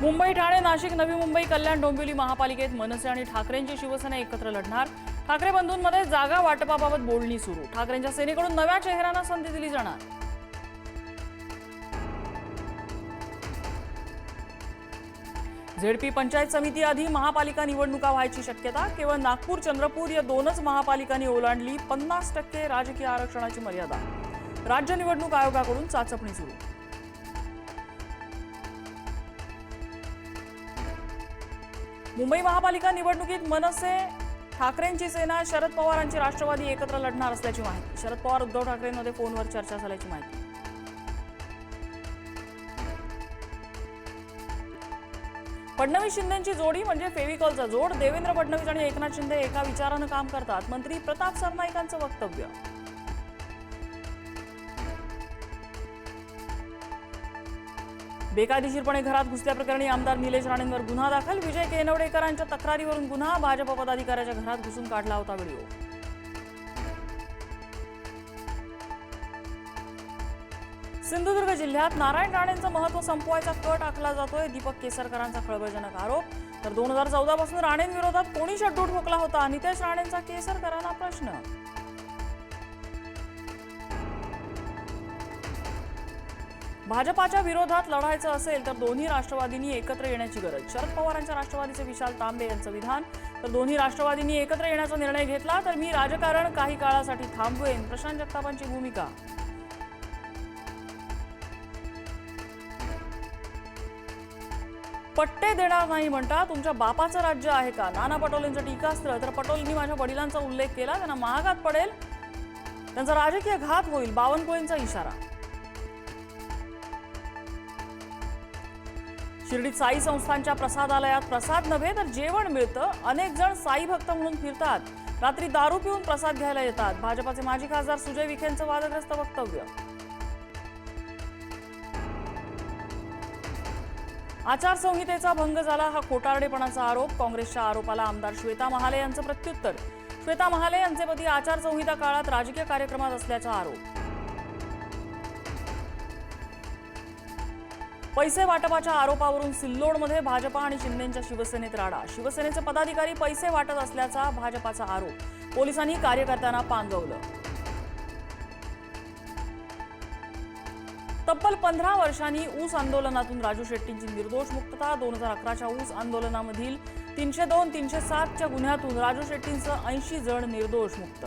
मुंबई ठाणे नाशिक नवी मुंबई कल्याण डोंबिवली महापालिकेत मनसे आणि ठाकरेंची शिवसेना एकत्र लढणार. ठाकरे बंधूंमध्ये जागा वाटपाबाबत बोलणी सुरू. ठाकरेंच्या सेनेकडून नव्या चेहऱ्यांना संधी दिली जाणार. झेडपी पंचायत समिती आधी महापालिका निवडणुका व्हायची शक्यता केवळ नागपूर चंद्रपूर या दोनच महापालिकांनी ओलांडली पन्नास टक्के राजकीय आरक्षणाची मर्यादा. राज्य निवडणूक आयोगाकडून चाचपणी सुरू. मुंबई महापालिका निवडणुकीत मनसे ठाकरेंची सेना शरद पवारांची राष्ट्रवादी एकत्र लढणार असल्याची माहिती. शरद पवार उद्धव ठाकरेंमध्ये फोनवर चर्चा झाल्याची माहिती. फडणवीस शिंदेची जोडी म्हणजे फेविकॉलचा जोड. देवेंद्र फडणवीस आणि एकनाथ शिंदे एका विचारानं काम करतात. मंत्री प्रताप सरनाईकांचं वक्तव्य बेकायदेशीरपणे घरात घुसल्याप्रकरणी आमदार निलेश राणेंवर गुन्हा दाखल. विजय केनवडेकरांच्या तक्रारीवरून गुन्हा भाजप पदाधिकाऱ्याच्या घरात घुसून काढला होता व्हिडिओ. सिंधुदुर्ग जिल्ह्यात नारायण राणेंचं महत्त्व संपवायचा कट आखला जातोय दीपक केसरकरांचा खळबळजनक आरोप. तर दोन हजार चौदा पासून राणेंविरोधात कोणी शड्डू ठोकला होता? नितेश राणेंचा केसरकरांना प्रश्न भाजपाच्या विरोधात लढायचं असेल तर दोन्ही राष्ट्रवादींनी एकत्र येण्याची गरज. शरद पवारांच्या राष्ट्रवादीचे विशाल तांबे यांचं विधान. तर दोन्ही राष्ट्रवादींनी एकत्र येण्याचा निर्णय घेतला तर मी राजकारण काही काळासाठी थांबवेन. प्रशांत जगतापांची भूमिका. पट्टे देणार नाही म्हणता तुमच्या बापाचं राज्य आहे का? नाना पटोलेंचं टीकास्त्र. तर पटोलेंनी माझ्या वडिलांचा उल्लेख केला त्यांना महागात पडेल. त्यांचा राजकीय घात होईल. बावनकुळेंचा इशारा. शिर्डीत साई संस्थांच्या प्रसादालयात प्रसाद नव्हे तर जेवण मिळतं. अनेक जण साई भक्त म्हणून फिरतात. रात्री दारू पिऊन प्रसाद घ्यायला येतात. भाजपाचे माजी खासदार सुजय विखेंचं वादग्रस्त वक्तव्य. आचारसंहितेचा भंग झाला हा खोटारडेपणाचा आरोप. काँग्रेसच्या आरोपाला आमदार श्वेता महाले यांचं प्रत्युत्तर. श्वेता महाले यांचे पती आचारसंहिता काळात राजकीय कार्यक्रमात असल्याचा आरोप. पैसे वाटपाच्या आरोपावरून सिल्लोडमध्ये भाजपा आणि शिंदेच्या शिवसेनेत राडा. शिवसेनेचे पदाधिकारी पैसे वाटत असल्याचा भाजपाचा आरोप. पोलिसांनी कार्यकर्त्यांना पांगवलं. तब्बल पंधरा वर्षांनी ऊस आंदोलनातून राजू शेट्टींची निर्दोष मुक्तता दोन हजार अकराच्या ऊस आंदोलनामधील तीनशे दोन तीनशे सातच्या गुन्ह्यातून राजू शेट्टींचं ऐंशी जण निर्दोष मुक्त.